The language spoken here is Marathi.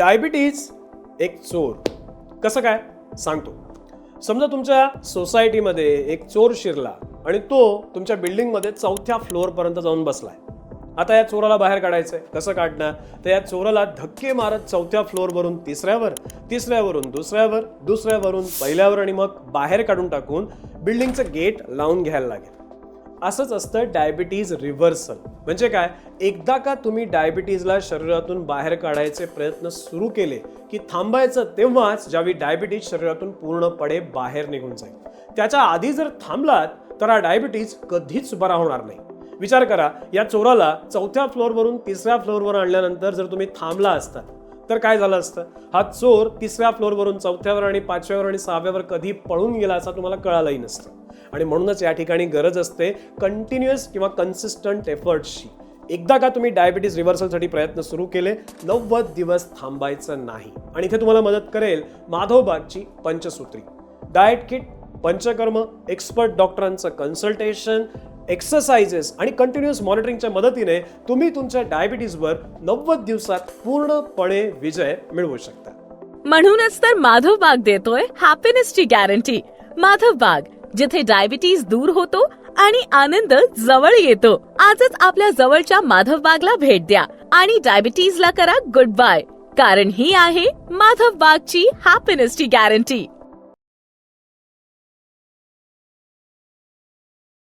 डायबिटीज एक चोर. कसं काय? सांगतो. समजा तुमच्या सोसायटीमध्ये एक चोर शिरला आणि तो तुमच्या बिल्डिंगमध्ये चौथ्या फ्लोअरपर्यंत जाऊन बसलाय. आता या चोराला बाहेर काढायचं आहे कसं काढणार? तर या चोराला धक्के मारत चौथ्या फ्लोअरवरून तिसऱ्यावर तिसऱ्यावरून दुसऱ्यावर दुसऱ्यावरून पहिल्यावर आणि मग बाहेर काढून टाकून बिल्डिंगचं गेट लावून घ्यायला लागेल. असंच असतं डायबिटीज रिव्हर्सल म्हणजे काय? एकदा का तुम्ही डायबिटीजला शरीरातून बाहेर काढायचे प्रयत्न सुरू केले की थांबायचं तेव्हाच ज्यावेळी डायबिटीज शरीरातून पूर्णपणे बाहेर निघून जाईल. त्याच्या आधी जर थांबलात तर हा डायबिटीज कधीच बरा होणार नाही. विचार करा या चोराला चौथ्या फ्लोअरवरून तिसऱ्या फ्लोअरवर आणल्यानंतर जर तुम्ही थांबला असता तर काय झालं असतं? हा चोर तिसऱ्या फ्लोअरवरून चौथ्यावर आणि पाचव्यावर आणि सहाव्यावर कधी पळून गेला असा तुम्हाला कळालंही नसतं. आणि म्हणूनच या ठिकाणी गरज असते कंटिन्युअस किंवा कन्सिस्टंट एफर्ट्सची एकदा का तुम्ही डायबिटीज रिव्हर्सलसाठी प्रयत्न सुरू केले नव्वद दिवस थांबायचं नाही. आणि इथे तुम्हाला मदत करेल माधव बागची पंचसूत्री. डाएट किट पंचकर्म एक्सपर्ट डॉक्टरांचं कन्सल्टेशन एक्सरसाइजेस आणि कंटिन्युअस मॉनिटरिंगच्या मदतीने तुम्ही तुमच्या डायबिटीजवर नव्वद दिवसात पूर्णपणे विजय मिळवू शकता. म्हणूनच तर माधव बाग देतोय हॅपीनेसची गॅरंटी माधव बाग जिथे डायबिटीज दूर होतो आणि आनंद जवळ येतो. आजच आपल्या जवळच्या माधव बागला भेट द्या आणि डायबिटीजला करा गुड बाय कारण ही आहे माधव बागची हॅपीनेसची गॅरंटी